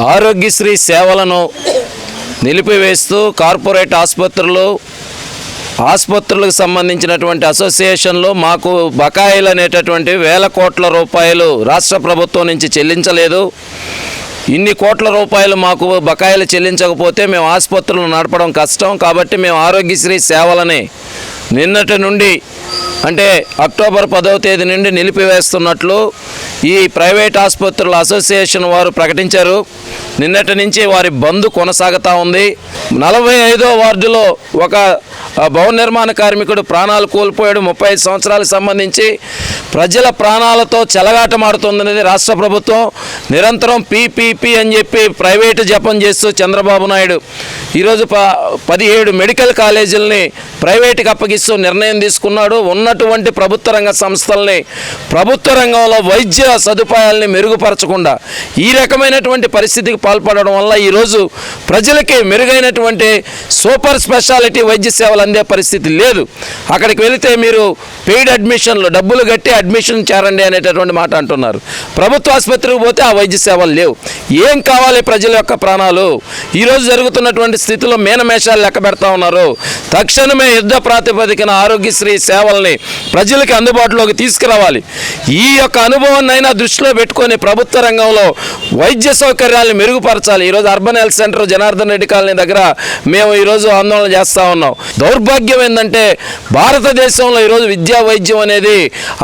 ఆరోగ్యశ్రీ సేవలను నిలిపివేస్తూ కార్పొరేట్ ఆసుపత్రులు ఆసుపత్రులకు సంబంధించినటువంటి అసోసియేషన్లు మాకు బకాయిలు అనేటటువంటి వేల కోట్ల రూపాయలు రాష్ట్ర ప్రభుత్వం నుంచి చెల్లించలేదు. ఇన్ని కోట్ల రూపాయలు మాకు బకాయిలు చెల్లించకపోతే మేము ఆసుపత్రులను నడపడం కష్టం. కాబట్టి మేము ఆరోగ్యశ్రీ సేవలని నిన్నటి నుండి అంటే అక్టోబర్ పదవ తేదీ నుండి నిలిపివేస్తున్నట్లు ఈ ప్రైవేట్ ఆసుపత్రుల అసోసియేషన్ వారు ప్రకటించారు. నిన్నటి నుంచి వారి బంద్ కొనసాగుతూ ఉంది. నలభై ఐదో వార్డులో ఒక భవన నిర్మాణ కార్మికుడు ప్రాణాలు కోల్పోయాడు. ముప్పై ఐదు సంవత్సరాలకు సంబంధించి ప్రజల ప్రాణాలతో చెలగాటమాడుతుందనేది రాష్ట్ర ప్రభుత్వం. నిరంతరం పీపీపీ అని చెప్పి ప్రైవేటు జపం చేస్తూ చంద్రబాబు నాయుడు. ఈరోజు ప పదిహేడు మెడికల్ కాలేజీలని ప్రైవేటుకి అప్పగిస్తూ నిర్ణయం తీసుకున్నాడు. ఉన్నటువంటి ప్రభుత్వ రంగ సంస్థల్ని ప్రభుత్వ రంగంలో వైద్య సదుపాయాలని మెరుగుపరచకుండా ఈ రకమైనటువంటి పరిస్థితికి పాల్పడడం వల్ల ఈరోజు ప్రజలకి మెరుగైనటువంటి సూపర్ స్పెషాలిటీ వైద్య సేవలు అందే పరిస్థితి లేదు. అక్కడికి వెళితే మీరు పెయిడ్ అడ్మిషన్లు డబ్బులు కట్టి అడ్మిషన్ చేరండి అనేటటువంటి మాట అంటున్నారు. ప్రభుత్వ ఆసుపత్రికి పోతే ఆ వైద్య సేవలు లేవు. ఏం కావాలి ప్రజల యొక్క ప్రాణాలు? ఈరోజు జరుగుతున్నటువంటి స్థితిలో మేనమేషాలు లెక్క పెడతా ఉన్నారు. తక్షణమే యుద్ధ ప్రాతిపదికన ఆరోగ్యశ్రీ సేవ సేవల్ని ప్రజలకి అందుబాటులోకి తీసుకురావాలి. ఈ యొక్క అనుభవాన్ని అయినా దృష్టిలో పెట్టుకొని ప్రభుత్వ రంగంలో వైద్య సౌకర్యాలను మెరుగుపరచాలి. ఈరోజు urban health centre Janardhan Reddy colony దగ్గర మేము ఈరోజు ఆందోళన చేస్తూ ఉన్నాం. దౌర్భాగ్యం ఏంటంటే భారతదేశంలో ఈరోజు విద్యా వైద్యం అనేది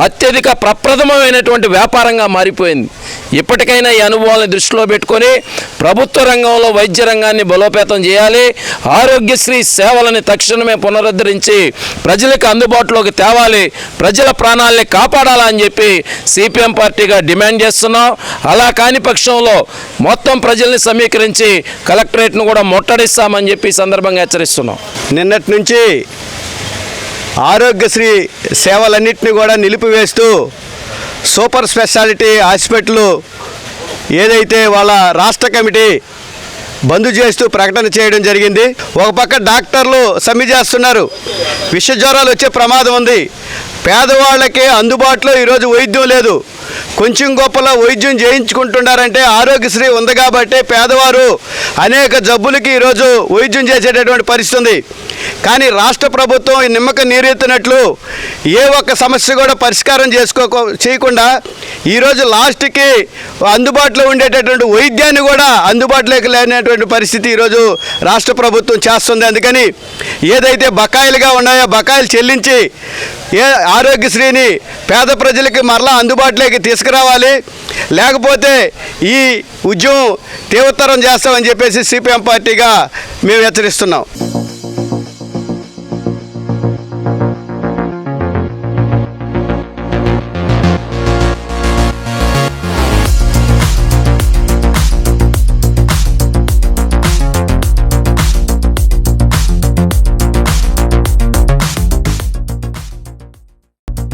అత్యధిక ప్రప్రథమమైనటువంటి వ్యాపారంగా మారిపోయింది. ఇప్పటికైనా ఈ అనుభవాలను దృష్టిలో పెట్టుకొని ప్రభుత్వ రంగంలో వైద్య రంగాన్ని బలోపేతం చేయాలి. ఆరోగ్యశ్రీ సేవలని తక్షణమే పునరుద్ధరించి ప్రజలకు అందుబాటులోకి తేవాలి. ప్రజల ప్రాణాలని కాపాడాలని చెప్పి సిపిఎం పార్టీగా డిమాండ్ చేస్తున్నాం. అలా కాని పక్షంలో మొత్తం ప్రజల్ని సమీకరించి కలెక్టరేట్ను కూడా ముట్టడిస్తామని చెప్పి సందర్భంగా హెచ్చరిస్తున్నాం. నిన్నటి నుంచి ఆరోగ్యశ్రీ సేవలన్నింటినీ కూడా నిలిపివేస్తూ సూపర్ స్పెషాలిటీ హాస్పిటల్ ఏదైతే వాళ్ళ రాష్ట్ర కమిటీ బంద్ చేస్తూ ప్రకటన చేయడం జరిగింది. ఒక పక్క డాక్టర్లు సమ్మె చేస్తున్నారు. విష జ్వరాలు వచ్చే ప్రమాదం ఉంది. పేదవాళ్ళకి అందుబాటులో ఈరోజు వైద్యం లేదు. కొంచెం గొప్పలో వైద్యం చేయించుకుంటున్నారంటే ఆరోగ్యశ్రీ ఉంది కాబట్టి పేదవారు అనేక జబ్బులకి ఈరోజు వైద్యం చేసేటటువంటి పరిస్థితి ఉంది. కానీ రాష్ట్ర ప్రభుత్వం నిమ్మక నీరెత్తినట్లు ఏ ఒక్క సమస్య కూడా పరిష్కారం చేసుకో చేయకుండా ఈరోజు లాస్ట్కి అందుబాటులో ఉండేటటువంటి వైద్యాన్ని కూడా అందుబాటులోకి లేనటువంటి పరిస్థితి ఈరోజు రాష్ట్ర ప్రభుత్వం చేస్తుంది. అందుకని ఏదైతే బకాయిలుగా ఉన్నాయో బకాయిలు చెల్లించి ఏ ఆరోగ్యశ్రీని పేద ప్రజలకి మరలా అందుబాటులోకి తీసుకురావాలి. లేకపోతే ఈ ఉద్యమం తీవ్రతరం చేస్తామని చెప్పేసి సిపిఎం పార్టీగా మేము హెచ్చరిస్తున్నాం.